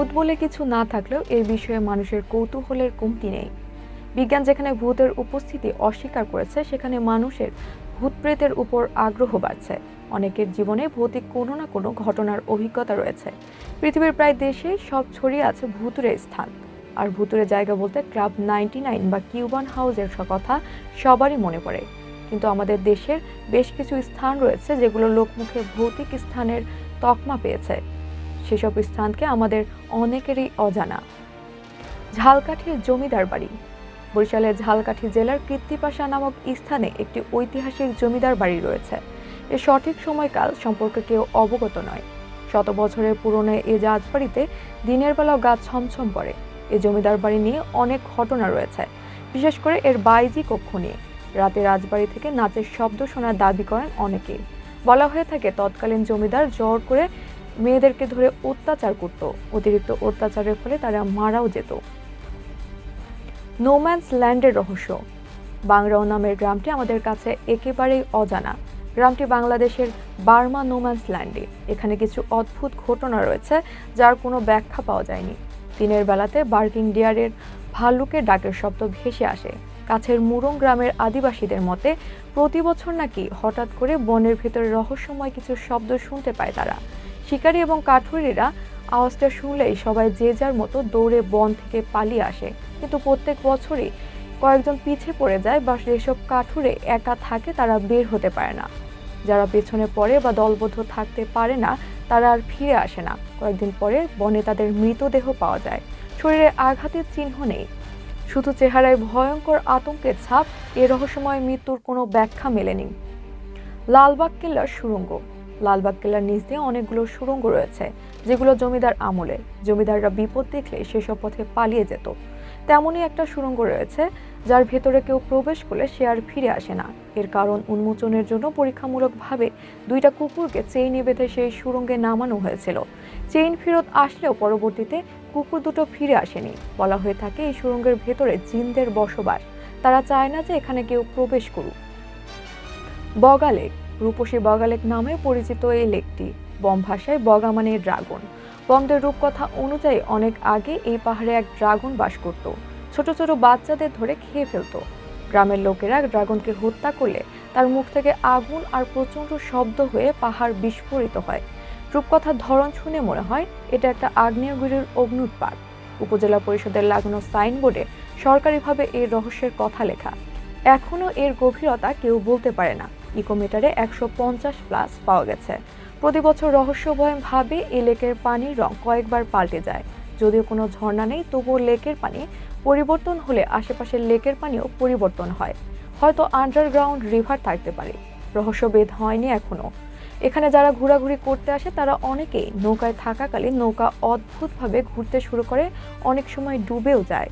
ভূত বলে কিছু না থাকলেও এই বিষয়ে মানুষের কৌতূহলের কমতি নেই। বিজ্ঞান যেখানে ভূতের উপস্থিতি অস্বীকার করেছে, সেখানে মানুষের ভূত প্রেতের উপর আগ্রহ বাড়ছে। অনেকের জীবনে ভৌতিক কোনো না কোনো ঘটনার অভিজ্ঞতা রয়েছে। পৃথিবীর প্রায় দেশে সব ছড়িয়ে আছে ভুতুরের স্থান। আর ভুতুরের জায়গা বলতে ক্লাব নাইনটি নাইন বা কিউবান হাউসের স- কথা সবারই মনে পড়ে। কিন্তু আমাদের দেশের বেশ কিছু স্থান রয়েছে যেগুলো লোকমুখে ভৌতিক স্থানের তকমা পেয়েছে। সেসব স্থানকে আমাদের অনেকেরই অজানা। ঝালকাঠির জমিদার বাড়ি। বরিশালের ঝালকাঠি জেলার কৃত্তিপাশা নামক স্থানে একটি ঐতিহাসিক জমিদার বাড়ি রয়েছে। এর সঠিক সময়কাল সম্পর্কে কেউ অবগত নয়। শত বছরের পুরনো এই রাজবাড়িতে দিনের বেলাও গা ছমছম পড়ে এই জমিদার বাড়ি নিয়ে অনেক ঘটনা রয়েছে। বিশেষ করে এর বাইজি কক্ষ নিয়ে। রাতে রাজবাড়ি থেকে নাচের শব্দ শোনার দাবি করেন অনেকে বলা হয়ে থাকে, তৎকালীন জমিদার জোর করে মেয়েদেরকে ধরে অত্যাচার করত। অতিরিক্ত অত্যাচারের ফলে তারা মারাও যেত। নোম্যান্স ল্যান্ডের রহস্য। বাংরাও নামের গ্রামটি আমাদের কাছে একেবারেই অজানা। গ্রামটি বাংলাদেশের বার্মা নোম্যান্স ল্যান্ডে এখানে কিছু অদ্ভুত ঘটনা রয়েছে, যার কোনো ব্যাখ্যা পাওয়া যায়নি। দিনের বেলাতে বার্কিং ডিয়ারের ভাল্লুকের ডাকের শব্দ ভেসে আসে। কাছের মুরং গ্রামের আদিবাসীদের মতে, প্রতি বছর নাকি হঠাৎ করে বনের ভেতরে রহস্যময় কিছু শব্দ শুনতে পায় তারা। শিকারী এবং কাঠুরিরা আওয়াজটা শুনলেই সবাই যে যার মতো দৌড়ে বন থেকে পালিয়ে আসে। কিন্তু প্রত্যেক বছরই কয়েকজন পিছে পড়ে যায় বা যেসব কাঠুরে একা থাকে তারা বের হতে পারে না। যারা পেছনে পড়ে বা দলবদ্ধ থাকতে পারে না, তারা আর ফিরে আসে না। কয়েকদিন পরে বনে তাদের মৃতদেহ পাওয়া যায়। শরীরে আঘাতের চিহ্ন নেই। শুধু চেহারায় ভয়ঙ্কর আতঙ্কের ছাপ, এ রহস্যময় মৃত্যুর কোনো ব্যাখ্যা মেলেনি। লালবাগ কেল্লার সুড়ঙ্গ লালবাগ কেল্লার নিচ দিয়ে অনেকগুলো সুড়ঙ্গ রয়েছে, যেগুলো জমিদার আমলে। জমিদাররা বিপদ দেখলে সেসব পথে পালিয়ে যেত। তেমনই একটা সুড়ঙ্গ রয়েছে, যার ভেতরে কেউ প্রবেশ করলে সে আর ফিরে আসে না। এর কারণ উন্মোচনের জন্য পরীক্ষামূলকভাবে দুইটা কুকুরকে চেইনে বেঁধে সেই সুড়ঙ্গে নামানো হয়েছিল। চেইন ফেরত আসলেও পরবর্তীতে কুকুর দুটো ফিরে আসেনি। বলা হয়ে থাকে এই সুড়ঙ্গের ভেতরে জিনদের বসবাস। তারা চায় না যে এখানে কেউ প্রবেশ করুক। বগা লেক রূপসী বগালেক নামে পরিচিত এই লেকটি। বম ভাষায় বগা মানে ড্রাগন। বমদের রূপকথা অনুযায়ী অনেক আগে এই পাহাড়ে এক ড্রাগন বাস করত। ছোট ছোট বাচ্চাদের ধরে খেয়ে ফেলতো। গ্রামের লোকেরা ড্রাগনকে হত্যা করলে তার মুখ থেকে আগুন আর প্রচণ্ড শব্দ হয়ে পাহাড় বিস্ফোরিত হয়। রূপকথার ধরন শুনে মনে হয় এটা একটা আগ্নেয়গিরির অগ্নুৎপাত উপজেলা পরিষদের লাগানো সাইনবোর্ডে সরকারিভাবে এই রহস্যের কথা লেখা। এখনও এর গভীরতা কেউ বলতে পারে না। ইকোমিটারে একশো পঞ্চাশ প্লাস পাওয়া গেছে। প্রতি বছর রহস্যময়ভাবে এই লেকের পানির রং কয়েকবার পাল্টে যায়। যদিও কোনো ঝর্ণা নেই, তবুও লেকের পানি পরিবর্তন হলে আশেপাশের লেকের পানিও পরিবর্তন হয়। হয়তো আন্ডারগ্রাউন্ড রিভার থাকতে পারে। রহস্যভেদ হয়নি এখনও এখানে যারা ঘোরাঘুরি করতে আসে, তারা অনেকেই নৌকায় থাকাকালীন নৌকা অদ্ভুতভাবে ঘুরতে শুরু করে, অনেক সময় ডুবেও যায়।